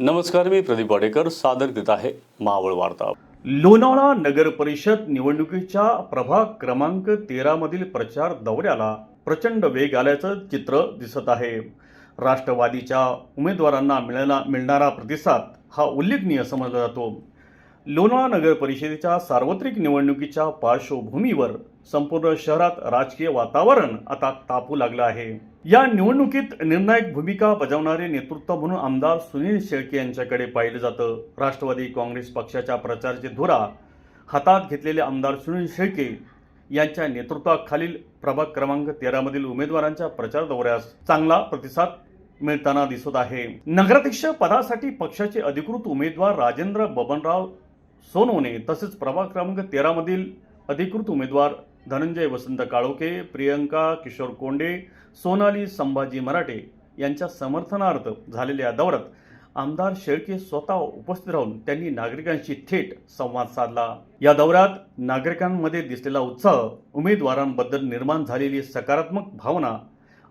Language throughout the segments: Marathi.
नमस्कार मी प्रदीप वाडेकर सादर करीत आहे मावळ वार्ता. लोणावळा नगर परिषद निवडणुकीच्या प्रभाग क्रमांक तेरा मधील प्रचार दौऱ्याला प्रचंड वेग आल्याचं चित्र दिसत आहे. राष्ट्रवादीच्या उमेदवारांना मिळणा मिळणारा प्रतिसाद हा उल्लेखनीय समजला जातो. लोणावळा नगर परिषदेच्या सार्वत्रिक निवडणुकीच्या पार्श्वभूमीवर संपूर्ण शहरात राजकीय वातावरण आता तापू लागलं आहे. या निवडणुकीत निर्णायक भूमिका बजावणारे नेतृत्व म्हणून आमदार सुनील शेळके यांच्याकडे पाहिलं जातं. राष्ट्रवादी काँग्रेस पक्षाच्या प्रचाराची धुरा हातात घेतलेले आमदार सुनील शेळके यांच्या नेतृत्वाखालील प्रभाग क्रमांक तेरामधील उमेदवारांच्या प्रचार दौऱ्यास चांगला प्रतिसाद मिळताना दिसत आहे. नगराध्यक्ष पदासाठी पक्षाचे अधिकृत उमेदवार राजेंद्र बबनराव सोनवणे तसेच प्रभाग क्रमांक तेरामधील अधिकृत उमेदवार धनंजय वसंत काळोखे प्रियंका किशोर कोंडे सोनाली संभाजी मराठे यांच्या समर्थनार्थ झालेल्या दौऱ्यात आमदार शेळके स्वतः उपस्थित राहून त्यांनी नागरिकांशी थेट संवाद साधला. या दौऱ्यात नागरिकांमध्ये दिसलेला उत्साह उमेदवारांबद्दल निर्माण झालेली सकारात्मक भावना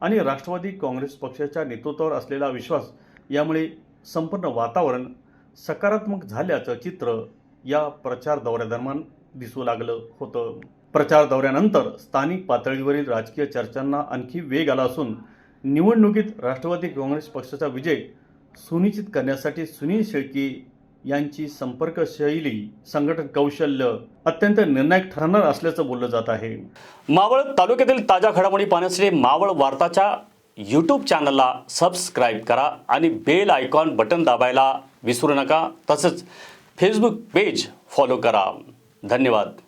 आणि राष्ट्रवादी काँग्रेस पक्षाच्या नेतृत्वावर असलेला विश्वास यामुळे संपूर्ण वातावरण सकारात्मक झाल्याचं चित्र या प्रचार दौऱ्यादरम्यान दिसू लागलं होतं. प्रचार दौऱ्यानंतर स्थानिक पातळीवरील राजकीय चर्चांना आणखी वेग आला असून निवडणुकीत राष्ट्रवादी काँग्रेस पक्षाचा विजय सुनिश्चित करण्यासाठी सुनील शेळके यांची संपर्क शैली संघटन कौशल्य अत्यंत निर्णायक ठरणार असल्याचं बोललं जात आहे. मावळ तालुक्यातील ताज्या घडामोडी पाहण्यासाठी मावळ वार्ताच्या यूट्यूब चॅनलला सबस्क्राईब करा आणि बेल आयकॉन बटन दाबायला विसरू नका. तसंच फेसबुक पेज फॉलो करा. धन्यवाद.